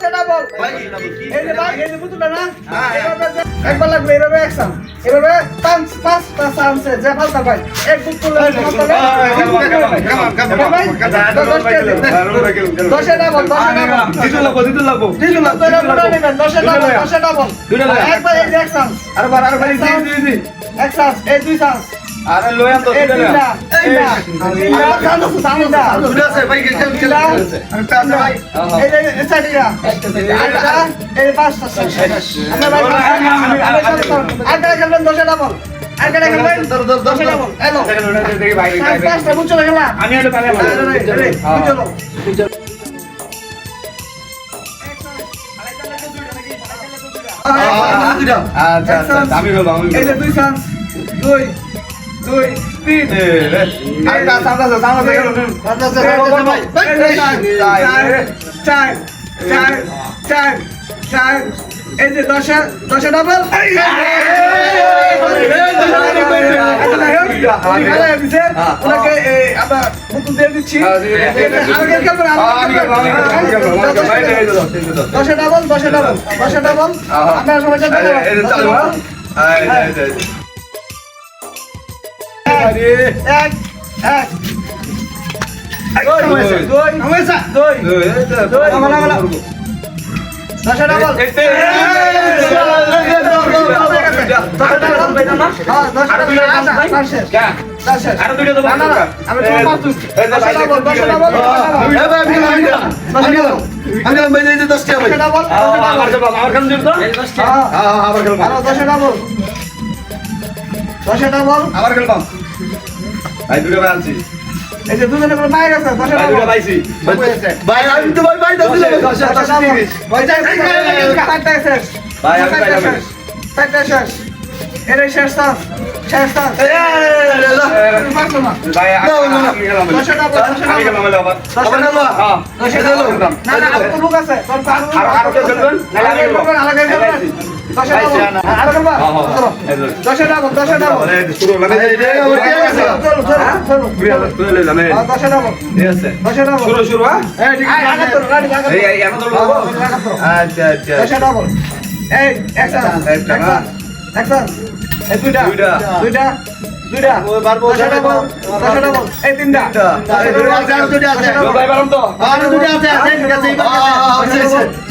দশটা বল। এই যে ভাই এই যে পুতুলটা না? একবার লাগবে এভাবে অ্যাকশন এভাবে পাঁচ পাঁচটা চান্সে যে ফালতা ভাই এক বুক করলে ফালতা ভাই দশটা বল দিতে লাগবো দিতে লাগবো। দিলু না তোরা পুরো নেবেন দশটা বল দশটা বল। দুইটা বল। একবার এই যে অ্যাকশন আরেবার আরেবার জি জি জি অ্যাকশন এই দুই চান্স। আরে লয়াম তো এই না এই এই পাঁচটা ভাই পাঁচটা বুঝছ খেলা আমি আচ্ছা আচ্ছা আমি বলব আমি দুই চান্স দুই। দুই তিন চার চার চার চার এই যে দশ দশে ডাবল ওনাকে আমরা নতুন দিয়ে দিচ্ছি দশে ডাবল দশে ডাবল দশে ডাবল আপনারা সবাই এক এক আমার দিন তো আবার খেলবাম ভাই দুটো ভাই আনছি এই যে দুজনে করে পায়ে গেছে দশে ভাই দুটো পাইছি ভাই আমি তো ভাই ভাই দাও দিলাম ভাই আমি ভাই আমি এটাই শেষ চান্স শেষ চান্স পারছ না ভাই আমি খেলাম দশে ডাবল আমি ডাবল খেলাম আবার দশে হ্যাঁ দশে না না আর তো লোক আছে আরও আরও খেলবেন নাহলে আমি আলাদা খেলবেন ঠিক আছে। ঠিক আছে আচ্ছা আচ্ছা দুইটা দুইটা। দুইটা দুইটা। ওই পারব, দশে ডাবল দশে ডাবল। এই তিনটা। পাঁচশো এরা আমার দুটো লয়ে নাও, আরও করে আছে। আরও আছে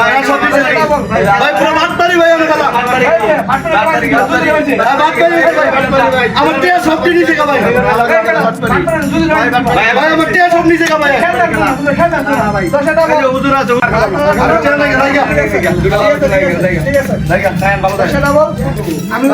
আমরা ভাই পুরো ভাত ভাই আমি খেলা আমার টিয়া সব নিচে কা ভাই। আমার টিয়া সব নিচে কা ভাই। হুজুর আছে আমি